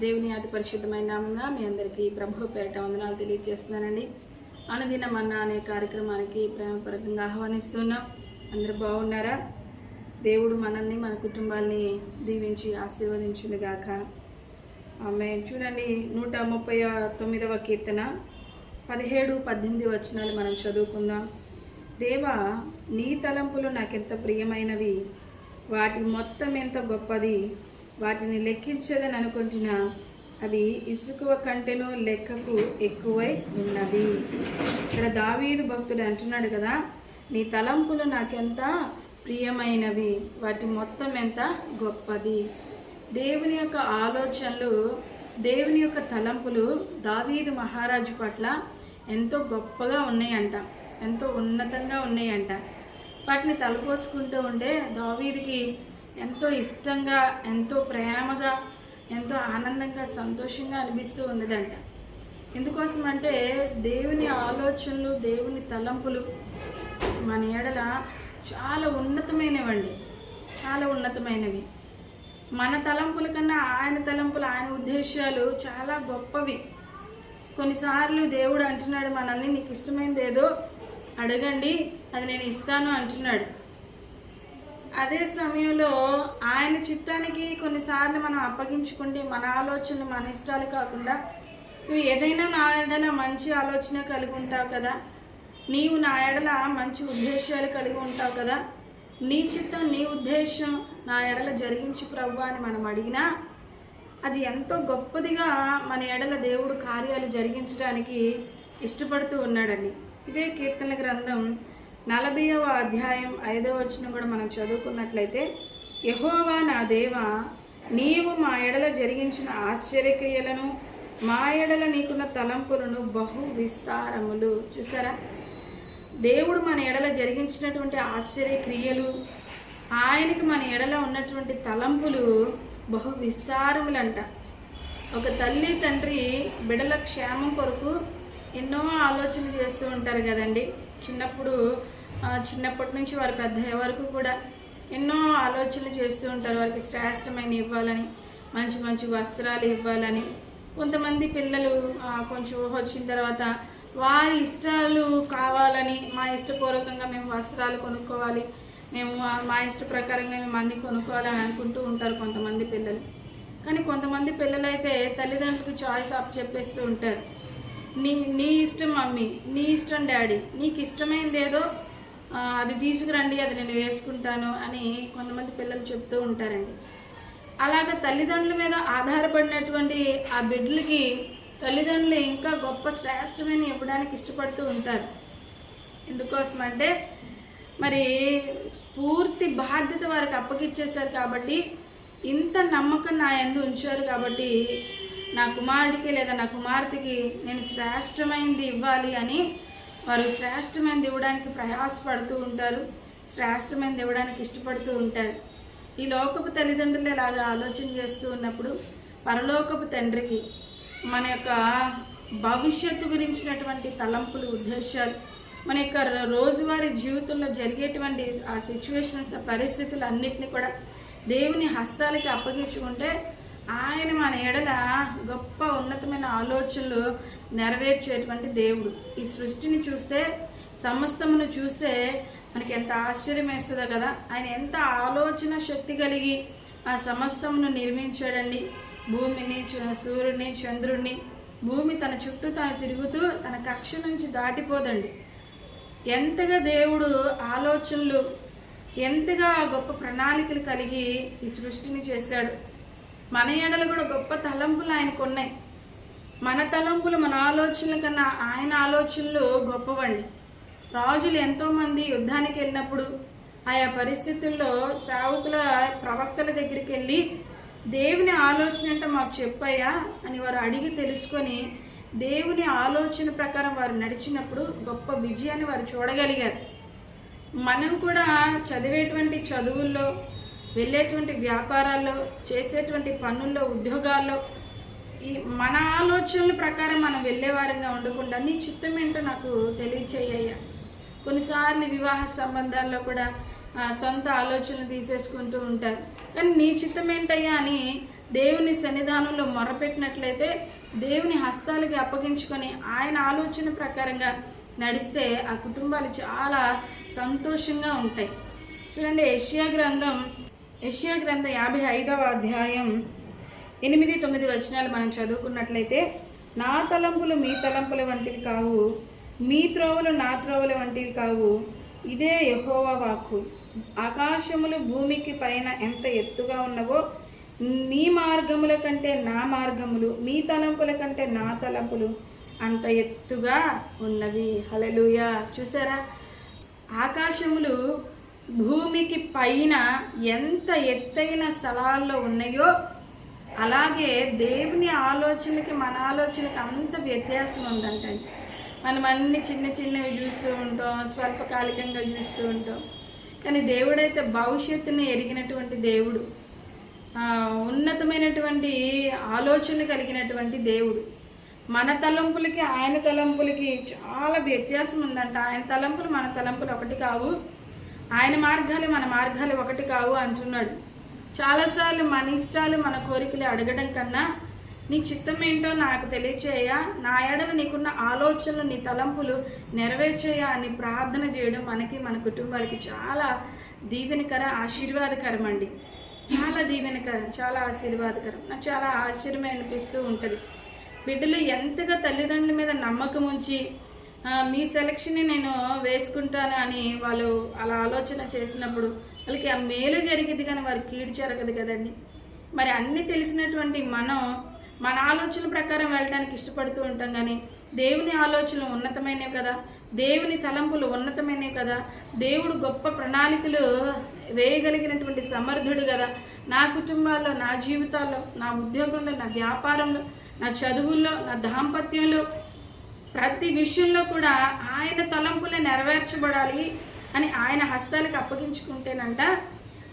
దేవుని అతి పరిశుద్ధమైన నామంగా మీ అందరికీ ప్రభు పేరిట వందనాలు తెలియజేస్తున్నానండి. అనుదిన మన్నా అనే కార్యక్రమానికి ప్రేమపూర్వకంగా ఆహ్వానిస్తున్నాం. అందరూ బాగున్నారా? దేవుడు మనల్ని మన కుటుంబాల్ని దీవించి ఆశీర్వదించునుగాక. ఆమె చూడండి నూట ముప్పై తొమ్మిదవ కీర్తన పదిహేడు పద్దెనిమిది వచనాలు మనం చదువుకుందాం. దేవా నీ తలంపులు నాకెంత ప్రియమైనవి వాటి మొత్తం ఎంత గొప్పది వాటిని లెక్కించదని అనుకుంటున్న అవి ఇసుకువ కంటెను లెక్కకు ఎక్కువై ఉన్నవి. ఇక్కడ దావీదు భక్తుడు అంటున్నాడు కదా నీ తలంపులు నాకెంత ప్రియమైనవి వాటి మొత్తం ఎంత గొప్పది? దేవుని యొక్క ఆలోచనలు దేవుని యొక్క తలంపులు దావీదు మహారాజు పట్ల ఎంతో గొప్పగా ఉన్నాయంట ఎంతో ఉన్నతంగా ఉన్నాయంట. వాటిని తలపోసుకుంటూ ఉండే దావీదికి ఎంతో ఇష్టంగా ఎంతో ప్రేమగా ఎంతో ఆనందంగా సంతోషంగా అనిపిస్తూ ఉండదంట ఎందుకోసం అంటే దేవుని ఆలోచనలు దేవుని తలంపులు మన ఏడల చాలా ఉన్నతమైనవండి. చాలా ఉన్నతమైనవి. మన తలంపుల కన్నా ఆయన తలంపులు ఆయన ఉద్దేశాలు చాలా గొప్పవి. కొన్నిసార్లు దేవుడు అంటున్నాడు మనల్ని నీకు ఇష్టమైనది ఏదో అడగండి అది నేను ఇస్తాను అంటున్నాడు. అదే సమయంలో ఆయన చిత్తానికి కొన్నిసార్లు మనం అప్పగించుకుంటే మన ఆలోచనలు మన ఇష్టాలు కాకుండా నువ్వు ఏదైనా నా ఎడల మంచి ఆలోచన కలిగి ఉంటావు కదా? నీవు నా ఎడల మంచి ఉద్దేశాలు కలిగి ఉంటావు కదా? నీ చిత్తం నీ ఉద్దేశం నా ఎడల జరిగించు ప్రభు అని మనం అడిగినా అది ఎంతో గొప్పదిగా మన ఎడల దేవుడు కార్యాలు జరిగించడానికి ఇష్టపడుతూ ఉన్నాడండి. ఇదే కీర్తన గ్రంథం నలభైవ అధ్యాయం ఐదవ వచనం కూడా మనం చదువుకున్నట్లయితే యహోవా నా దేవ నీవు మా ఎడల జరిగించిన ఆశ్చర్యక్రియలను మా ఎడల నీకున్న తలంపులను బహు విస్తారములు. చూసారా? దేవుడు మన ఎడల జరిగించినటువంటి ఆశ్చర్య క్రియలు ఆయనకి మన ఎడల ఉన్నటువంటి తలంపులు బహు విస్తారములంట. ఒక తల్లి తండ్రి బిడల క్షేమం కొరకు ఎన్నో ఆలోచనలు చేస్తూ ఉంటారు కదండి. చిన్నప్పుడు చిన్నప్పటి నుంచి వారు పెద్ద అయ్యే వరకు కూడా ఎన్నో ఆలోచనలు చేస్తూ ఉంటారు. వారికి శ్రేష్టమైన ఇవ్వాలని మంచి మంచి వస్త్రాలు ఇవ్వాలని. కొంతమంది పిల్లలు కొంచెం ఊహ వచ్చిన తర్వాత వారి ఇష్టాలు కావాలని మా ఇష్టపూర్వకంగా మేము వస్త్రాలు కొనుక్కోవాలి మేము మా- మా ఇష్ట ప్రకారంగా మేము అన్ని కొనుక్కోవాలని అనుకుంటూ ఉంటారు కొంతమంది పిల్లలు. కానీ కొంతమంది పిల్లలైతే తల్లిదండ్రులకు చాయిస్ ఆప్ చెప్పేస్తూ ఉంటారు. నీ నీ ఇష్టం మమ్మీ నీ ఇష్టం డాడీ నీకు ఇష్టమైనది ఏదో అది తీసుకురండి అది నేను వేసుకుంటాను అని కొంతమంది పిల్లలు చెప్తూ ఉంటారండి. అలాగ తల్లిదండ్రుల మీద ఆధారపడినటువంటి ఆ బిడ్డలకి తల్లిదండ్రులు ఇంకా గొప్ప శ్రేష్టమైన ఇవ్వడానికి ఇష్టపడుతూ ఉంటారు. ఎందుకోసం అంటే మరి పూర్తి బాధ్యత వారికి అప్పగిచ్చేశారు కాబట్టి ఇంత నమ్మకం నా ఎందు ఉంచారు కాబట్టి నా కుమారుడికి లేదా నా కుమార్తెకి నేను శ్రేష్టమైనది ఇవ్వాలి అని వారు శ్రేష్టమైన ఇవ్వడానికి ప్రయాసపడుతూ ఉంటారు శ్రేష్టమైన ఇవ్వడానికి ఇష్టపడుతూ ఉంటారు. ఈ లోకపు తల్లిదండ్రులు ఇలాగా ఆలోచన చేస్తూ ఉన్నప్పుడు పరలోకపు తండ్రికి మన యొక్క భవిష్యత్తు గురించినటువంటి తలంపులు ఉద్దేశాలు మన యొక్క రోజువారీ జీవితంలో జరిగేటువంటి ఆ సిచ్యువేషన్స్ ఆ పరిస్థితులు అన్నిటిని కూడా దేవుని హస్తాలకి అప్పగించుకుంటే ఆయన మన ఎడల గొప్ప ఉన్నతమైన ఆలోచనలు నెరవేర్చేటువంటి దేవుడు. ఈ సృష్టిని చూస్తే సమస్తమును చూస్తే మనకి ఎంత ఆశ్చర్యం వేస్తుందో కదా. ఆయన ఎంత ఆలోచన శక్తి కలిగి ఆ సమస్తమును నిర్మించాడండి. భూమిని చ- సూర్యుని చంద్రుడిని భూమి తన చుట్టూ తాను తిరుగుతూ తన కక్ష నుంచి దాటిపోదండి. ఎంతగా దేవుడు ఆలోచనలు ఎంతగా గొప్ప ప్రణాళికలు కలిగి ఈ సృష్టిని చేశాడు. మన ఏడలు కూడా గొప్ప తలంపులు ఆయనకు ఉన్నాయి. మన తలంపులు మన ఆలోచనల కన్నా ఆయన ఆలోచనలు గొప్పవండి. రాజులు ఎంతోమంది యుద్ధానికి వెళ్ళినప్పుడు ఆయా పరిస్థితుల్లో సేవకుల ప్రవక్తల దగ్గరికి వెళ్ళి దేవుని ఆలోచన అంటే మాకు చెప్పాయా అని వారు అడిగి తెలుసుకొని దేవుని ఆలోచన ప్రకారం వారు నడిచినప్పుడు గొప్ప విజయాన్ని వారు చూడగలిగారు. మనం కూడా చదివేటువంటి చదువుల్లో వెళ్ళేటువంటి వ్యాపారాల్లో చేసేటువంటి పనుల్లో ఉద్యోగాల్లో ఈ మన ఆలోచనల ప్రకారం మనం వెళ్ళేవారంగా ఉండకుండా నీ చిత్తం ఏంటో నాకు తెలియచేయ్యా కొన్నిసార్లు వివాహ సంబంధాల్లో కూడా సొంత ఆలోచనలు తీసేసుకుంటూ ఉంటారు. కానీ నీ చిత్తం ఏంటయ్యా అని దేవుని సన్నిధానంలో మొరపెట్టినట్లయితే దేవుని హస్తాలకి అప్పగించుకొని ఆయన ఆలోచన ప్రకారంగా నడిస్తే ఆ కుటుంబాలు చాలా సంతోషంగా ఉంటాయి. చూడండి ఏషియా గ్రంథం యష్యా గ్రంథ యాభై ఐదవ అధ్యాయం ఎనిమిది తొమ్మిది వచనాలు మనం చదువుకున్నట్లయితే నా తలంపులు మీ తలంపుల వంటివి కావు మీ త్రోవలు నా త్రోవల వంటివి కావు ఇదే యహోవా వాక్కు. ఆకాశములు భూమికి పైన ఎంత ఎత్తుగా ఉన్నవో మీ మార్గముల కంటే నా మార్గములు మీ తలంపుల కంటే నా తలంపులు అంత ఎత్తుగా ఉన్నవి. హలలుయా చూసారా? ఆకాశములు భూమికి పైన ఎంత ఎత్తైన స్థలాల్లో ఉన్నాయో అలాగే దేవుని ఆలోచనకి మన ఆలోచనకి అంత వ్యత్యాసం ఉందంటండి మనం అన్ని చిన్న చిన్నవి చూస్తూ ఉంటాం స్వల్పకాలికంగా చూస్తూ ఉంటాం. కానీ దేవుడైతే భవిష్యత్తుని ఎరిగినటువంటి దేవుడు. ఉన్నతమైనటువంటి ఆలోచన కలిగినటువంటి దేవుడు. మన తలంపులకి ఆయన తలంపులకి చాలా వ్యత్యాసం ఉందంట. ఆయన తలంపులు మన తలంపులు ఒకటి కావు. ఆయన మార్గాలు మన మార్గాలు ఒకటి కావు అంటున్నాడు. చాలాసార్లు మన ఇష్టాలు మన కోరికలు అడగడం కన్నా నీ చిత్తం ఏంటో నాకు తెలియచేయ నా ఎడల నీకున్న ఆలోచనలు నీ తలంపులు నెరవేర్చేయ అని ప్రార్థన చేయడం మనకి మన కుటుంబాలకి చాలా దీవెనకర ఆశీర్వాదకరం అండి. చాలా దీవెనకరం చాలా ఆశీర్వాదకరం. నాకు చాలా ఆశ్చర్యమే అనిపిస్తూ ఉంటుంది. బిడ్డలు ఎంతగా తల్లిదండ్రుల మీద నమ్మకం ఉంచి మీ సెలక్షన్ని నేను వేసుకుంటాను అని వాళ్ళు అలా ఆలోచన చేసినప్పుడు వాళ్ళకి ఆ మేలు జరిగేది కానీ వారికి కీడు జరగదు కదండి. మరి అన్నీ తెలిసినటువంటి మనం మన ఆలోచన ప్రకారం వెళ్ళడానికి ఇష్టపడుతూ ఉంటాం కానీ దేవుని ఆలోచనలు ఉన్నతమైనవి కదా దేవుని తలంపులు ఉన్నతమైనవి కదా దేవుడు గొప్ప ప్రణాళికలు వేయగలిగినటువంటి సమర్థుడు కదా. నా కుటుంబాల్లో నా జీవితాల్లో నా ఉద్యోగంలో నా వ్యాపారంలో నా చదువుల్లో నా దాంపత్యంలో ప్రతి విషయంలో కూడా ఆయన తలంపులే నెరవేర్చబడాలి అని ఆయన హస్తాలకు అప్పగించుకుంటేనంట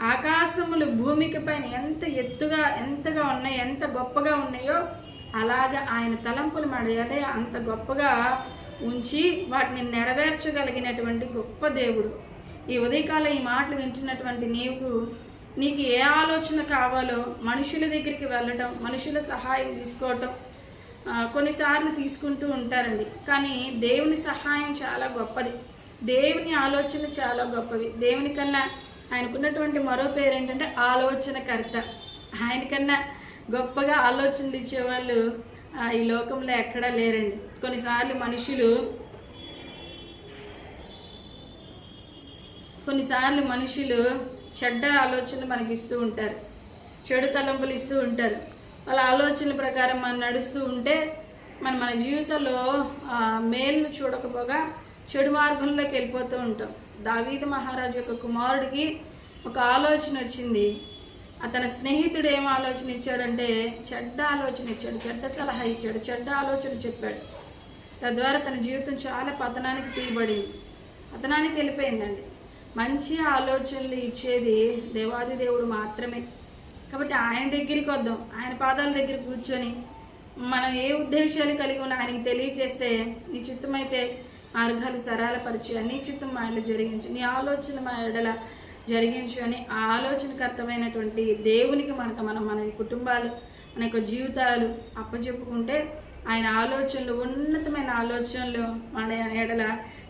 ఆకాశములు భూమికి పైన ఎంత ఎత్తుగా ఎంతగా ఉన్నాయో ఎంత గొప్పగా ఉన్నాయో అలాగా ఆయన తలంపులు మడయాలి అంత గొప్పగా ఉంచి వాటిని నెరవేర్చగలిగినటువంటి గొప్ప దేవుడు. ఈ ఉదయకాలం ఈ మాటలు వింటున్నటువంటి నీకు నీకు ఏ ఆలోచన కావాలో మనుషుల దగ్గరికి వెళ్ళటం మనుషుల సహాయం తీసుకోవటం కొన్నిసార్లు తీసుకుంటూ ఉంటారండి. కానీ దేవుని సహాయం చాలా గొప్పది. దేవుని ఆలోచన చాలా గొప్పవి దేవుని కన్నా ఆయనకున్నటువంటి మరో పేరు ఏంటంటే ఆలోచనకర్త ఆయనకన్నా గొప్పగా ఆలోచనలు ఇచ్చేవాళ్ళు ఈ లోకంలో ఎక్కడా లేరండి. కొన్నిసార్లు మనుషులు కొన్నిసార్లు మనుషులు చెడ్డ ఆలోచనలు మనకి ఇస్తూ ఉంటారు. చెడు తలంపులు ఇస్తూ ఉంటారు. వాళ్ళ ఆలోచనల ప్రకారం మనం నడుస్తూ ఉంటే మనం మన జీవితంలో ఆ, మేలును చూడకపోగా చెడు మార్గంలోకి వెళ్ళిపోతూ ఉంటాం. దావీదు మహారాజు యొక్క కుమారుడికి ఒక ఆలోచన వచ్చింది. అతని స్నేహితుడు ఏం ఆలోచన ఇచ్చాడంటే చెడ్డ ఆలోచన ఇచ్చాడు చెడ్డ సలహా ఇచ్చాడు చెడ్డ ఆలోచన చెప్పాడు. తద్వారా తన జీవితం చాలా పతనానికి తీయబడింది. పతనానికి వెళ్ళిపోయిందండి. మంచి ఆలోచనలు ఇచ్చేది దేవాది దేవుడు మాత్రమే. కాబట్టి ఆయన దగ్గరికి వద్దాం. ఆయన పాదాల దగ్గర కూర్చొని మనం ఏ ఉద్దేశాలు కలిగి ఉన్న ఆయనకి తెలియజేస్తే నీ చిత్తమైతే మార్గాలు సరళపరిచి నీ చిత్తం మా ఎడల జరిగించు నీ ఆలోచన మా ఎడల జరిగించు అని ఆ ఆలోచనకర్తమైనటువంటి దేవునికి మనకు మనం మన కుటుంబాలు మన యొక్క జీవితాలు అప్పచెప్పుకుంటే ఆయన ఆలోచనలు ఉన్నతమైన ఆలోచనలు మన ఎడల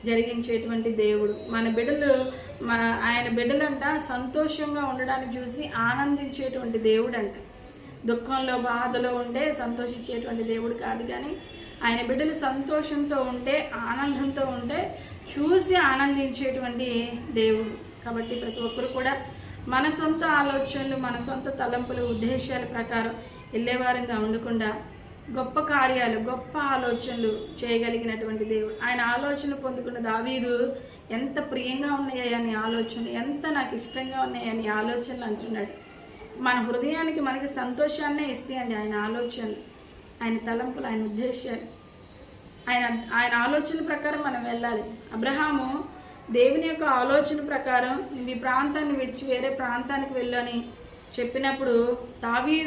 జరిగించేటువంటి దేవుడు. మన బిడ్డలు మన ఆయన బిడ్డలంట సంతోషంగా ఉండడానికి చూసి ఆనందించేటువంటి దేవుడు అంట దుఃఖంలో బాధలో ఉంటే సంతోషించేటువంటి దేవుడు కాదు కానీ ఆయన బిడ్డలు సంతోషంతో ఉంటే ఆనందంతో ఉంటే చూసి ఆనందించేటువంటి దేవుడు. కాబట్టి ప్రతి ఒక్కరు కూడా మన సొంత ఆలోచనలు మన సొంత తలంపులు ఉద్దేశాల ప్రకారం వెళ్ళేవారంగా ఉండకుండా గొప్ప కార్యాలు గొప్ప ఆలోచనలు చేయగలిగినటువంటి దేవుడు. ఆయన ఆలోచనలు పొందుకున్న దావీరు ఎంత ప్రియంగా ఉన్నాయని ఆలోచనలు ఎంత నాకు ఇష్టంగా ఉన్నాయని ఆలోచనలు అంటున్నాడు. మన హృదయానికి మనకి సంతోషాన్నే ఇస్తాయండి ఆయన ఆలోచనలు. ఆయన తలంపులు ఆయన ఉద్దేశాలు. ఆయన ఆయన ఆలోచన ప్రకారం మనం వెళ్ళాలి. అబ్రహాము దేవుని యొక్క ఆలోచన ప్రకారం నువ్వు ఈ ప్రాంతాన్ని విడిచి వేరే ప్రాంతానికి వెళ్ళని చెప్పినప్పుడు తావీ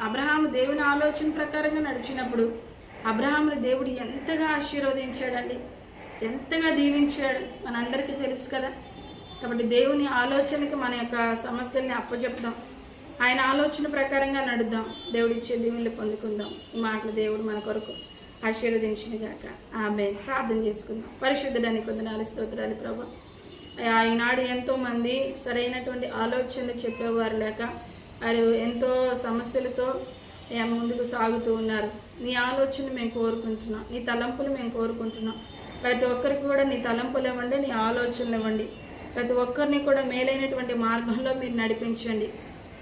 అబ్రహాము దేవుని ఆలోచన ప్రకారంగా నడిచినప్పుడు అబ్రహాముని దేవుడు ఎంతగా ఆశీర్వదించాడండి. ఎంతగా దీవించాడు. మనందరికీ తెలుసు కదా. కాబట్టి దేవుని ఆలోచనకి మన యొక్క సమస్యల్ని అప్పచెప్దాం. ఆయన ఆలోచన ప్రకారంగా నడుద్దాం. దేవుడిచ్చే దీవులు పొందుకుందాం. ఈ మాటలు దేవుడు మన కొరకు ఆశీర్వదించిన గాక. ఆమె ప్రార్థన చేసుకుందాం. పరిశుద్ధడానికి కొందనాలు స్తోత్రాలు ప్రభావం ఈనాడు ఎంతోమంది సరైనటువంటి ఆలోచనలు చెప్పేవారు లేక వారు ఎంతో సమస్యలతో ముందుకు సాగుతూ ఉన్నారు. నీ ఆలోచన మేము కోరుకుంటున్నాం. నీ తలంపులు మేము కోరుకుంటున్నాం. ప్రతి ఒక్కరికి కూడా నీ తలంపులు ఇవ్వండి నీ ఆలోచనలు ఇవ్వండి. ప్రతి ఒక్కరిని కూడా మేలైనటువంటి మార్గంలో మీరు నడిపించండి.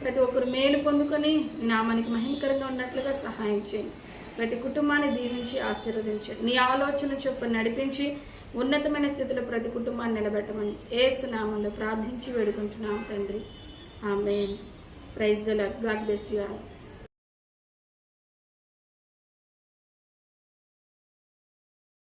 ప్రతి ఒక్కరు మేలు పొందుకొని నామానికి మహిమకరంగా ఉన్నట్లుగా సహాయం చేయండి. ప్రతి కుటుంబాన్ని దీవించి ఆశీర్వదించండి. నీ ఆలోచన చొప్పున నడిపించి ఉన్నతమైన స్థితిలో ప్రతి కుటుంబాన్ని నిలబెట్టమని ఏసునామంలో ప్రార్థించి వేడుకుంటున్నాం తండ్రి. ఆమె praise the lord God bless you all.